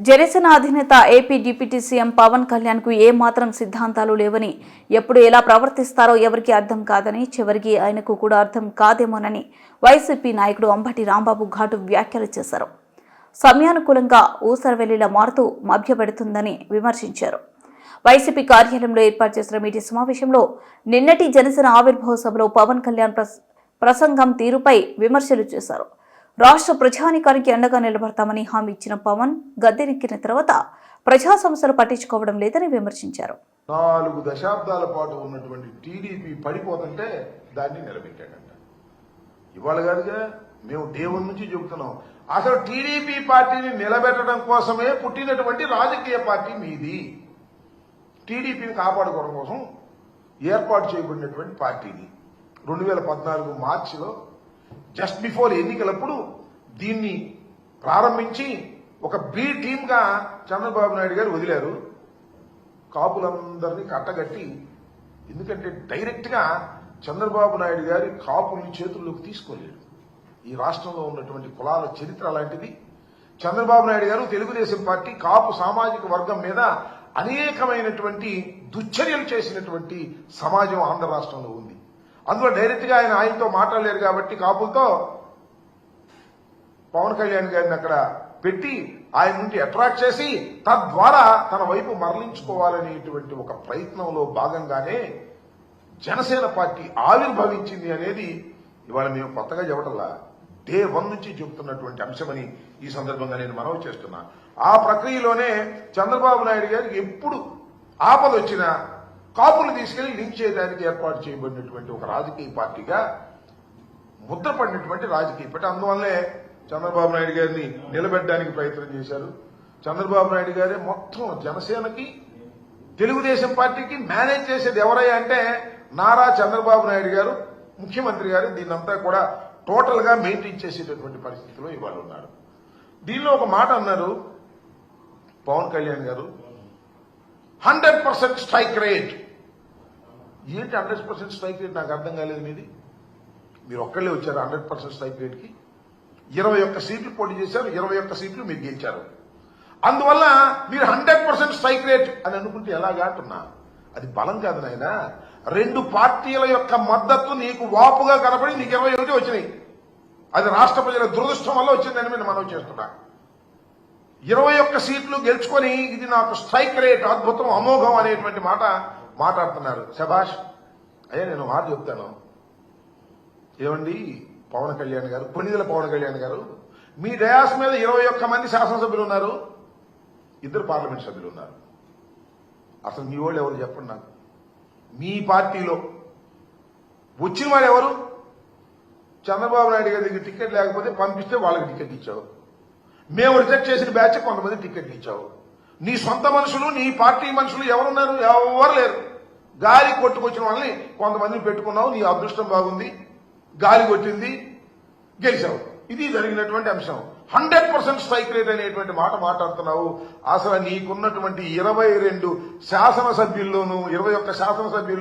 జనసేన అధినేత AP deputy CM Pawan కళ్యాణ్కు ఏ మాత్రం సిద్ధాంతాలు లేవని ఎప్పుడు ఎలా ప్రవర్తిస్తారో ఎవరికి అర్థం కాదని చివరికి ఆయనకు కూడా అర్థం కాదేమోనని వైసీపీ నాయకుడు అంబటి రాంబాబు ఘాటు వ్యాఖ్యలు చేశారు. సమయానుకూలంగా ఊసరవెల్లిలా మారుతూ మభ్యపెడుతుందని విమర్శించారు. వైసీపీ కార్యాలయంలో ఏర్పాటు చేసిన మీడియా సమావేశంలో నిన్నటి జనసేన ఆవిర్భావ సభలో పవన్ కళ్యాణ్ ప్రసంగం తీరుపై విమర్శలు చేశారు. రాష్ట్ర ప్రజానికానికి అండగా నిలబడతామని హామీ ఇచ్చిన పవన్ గద్దెనెక్కిన తర్వాత ప్రజా సమస్యలు పట్టించుకోవడం లేదని విమర్శించారు. నాలుగు దశాబ్దాల పాటు ఉన్నటువంటి టీడీపీ పడిపోతుంటే దాన్ని నిలబెట్టాడంట. ఇవాళ కాదుగా మేము దేవుడి నుంచి చెబుతున్నాం. అసలు టీడీపీ పార్టీని నిలబెట్టడం కోసమే పుట్టినటువంటి రాజకీయ పార్టీ మీది. టీడీపీని కాపాడుకోవడం కోసం ఏర్పాటు చేయబడినటువంటి పార్టీది రెండు వేల పద్నాలుగు మార్చిలో జస్ట్ బిఫోర్ ఎన్నికలప్పుడు దీన్ని ప్రారంభించి ఒక బి టీమ్గా చంద్రబాబు నాయుడు గారు వదిలారు. కాపులందరినీ కట్టగట్టి ఎందుకంటే డైరెక్ట్గా చంద్రబాబు నాయుడు గారి కాపుల్ని చేతుల్లోకి తీసుకోలేడు ఈ రాష్ట్రంలో ఉన్నటువంటి కులాల చరిత్ర అలాంటిది. చంద్రబాబు నాయుడు గారు తెలుగుదేశం పార్టీ కాపు సామాజిక వర్గం మీద అనేకమైనటువంటి దుశ్చర్యలు చేసినటువంటి సమాజం ఆంధ్ర రాష్ట్రంలో ఉంది. అందులో డైరెక్ట్గా ఆయన ఆయనతో మాట్లాడలేరు కాబట్టి కాపులతో పవన్ కళ్యాణ్ గారిని అక్కడ పెట్టి ఆయన నుండి అట్రాక్ట్ చేసి తద్వారా తన వైపు మరలించుకోవాలనేటువంటి ఒక ప్రయత్నంలో భాగంగానే జనసేన పార్టీ ఆవిర్భవించింది అనేది ఇవాళ మేము కొత్తగా చెప్పటల్లా డే వన్ నుంచి చెబుతున్నటువంటి అంశమని ఈ సందర్భంగా నేను మనవి చేస్తున్నా. ఆ ప్రక్రియలోనే చంద్రబాబు నాయుడు గారికి ఎప్పుడు ఆపద వచ్చినా కాపులు తీసుకెళ్ళి లింక్ చేయడానికి ఏర్పాటు చేయబడినటువంటి ఒక రాజకీయ పార్టీగా ముద్రపడినటువంటి రాజకీయ పార్టీ. అందువల్లే చంద్రబాబు నాయుడు గారిని నిలబెట్టడానికి ప్రయత్నం చేశారు. చంద్రబాబు నాయుడు గారే మొత్తం జనసేనకి తెలుగుదేశం పార్టీకి మేనేజ్ చేసేది ఎవరయ్యా అంటే నారా చంద్రబాబు నాయుడు గారు ముఖ్యమంత్రి గారు. దీన్నంతా కూడా టోటల్గా మెయింటైన్ చేసేటటువంటి పరిస్థితిలో ఇవాళ ఉన్నారు. దీనిలో ఒక మాట అన్నారు Pawan Kalyan garu. Hundred percent strike rate. ఏంటి హండ్రెడ్ పర్సెంట్ స్ట్రైక్ రేట్? నాకు అర్థం కాలేదు మీది. మీరు ఒక్కళ్ళే వచ్చారు హండ్రెడ్ పర్సెంట్ స్ట్రైక్ రేట్కి ఇరవై ఒక్క సీట్లు పోటీ చేశారు ఇరవై ఒక్క సీట్లు మీరు గెలిచారు. అందువల్ల మీరు హండ్రెడ్ పర్సెంట్ స్ట్రైక్ రేట్ అని అనుకుంటే ఎలాగా అంటున్నా? అది బలం కాదు నాయన. రెండు పార్టీల యొక్క మద్దతు నీకు వాపుగా కనపడి నీకు ఇరవై ఒకటి వచ్చినాయి. అది రాష్ట్ర ప్రజల దురదృష్టం వల్ల వచ్చిందని నేను మనం చేస్తున్నా. ఇరవై ఒక్క సీట్లు గెలుచుకొని ఇది నాకు స్ట్రైక్ రేట్ అద్భుతం అమోఘం అనేటువంటి మాట మాట్లాడుతున్నారు. శభాష్ అయ్యా నేను మాట చెప్తాను. ఏమండి? పవన్ కళ్యాణ్ గారు కొన్నిదల పవన్ కళ్యాణ్ గారు మీ డయాస్ మీద ఇరవై ఒక్క మంది శాసనసభ్యులు ఉన్నారు ఇద్దరు పార్లమెంట్ సభ్యులు ఉన్నారు. అసలు మీ వాళ్ళు ఎవరు చెప్పండి నాకు? మీ పార్టీలో వచ్చిన వాళ్ళు ఎవరు? చంద్రబాబు నాయుడు గారి దగ్గర టికెట్ లేకపోతే పంపిస్తే వాళ్ళకి టికెట్ ఇచ్చావు మేము రిజెక్ట్ చేసిన బ్యాచ్ కొంతమంది టికెట్ ఇచ్చావు నీ సొంత మనుషులు నీ పార్టీ మనుషులు ఎవరున్నారు? ఎవరు లేరు. గాలి కొట్టుకొచ్చిన వాళ్ళని కొంతమందిని పెట్టుకున్నావు. నీ అదృష్టం బాగుంది. గాలి కొట్టింది. గెలిచావు. ఇది జరిగినటువంటి అంశం. హండ్రెడ్ పర్సెంట్ స్ట్రైక్ రేట్ అనేటువంటి మాట మాట్లాడుతున్నావు. అసలు నీకున్నటువంటి ఇరవై రెండు శాసనసభ్యుల్లోనూ ఇరవై ఒక్క శాసనసభ్యుల్లో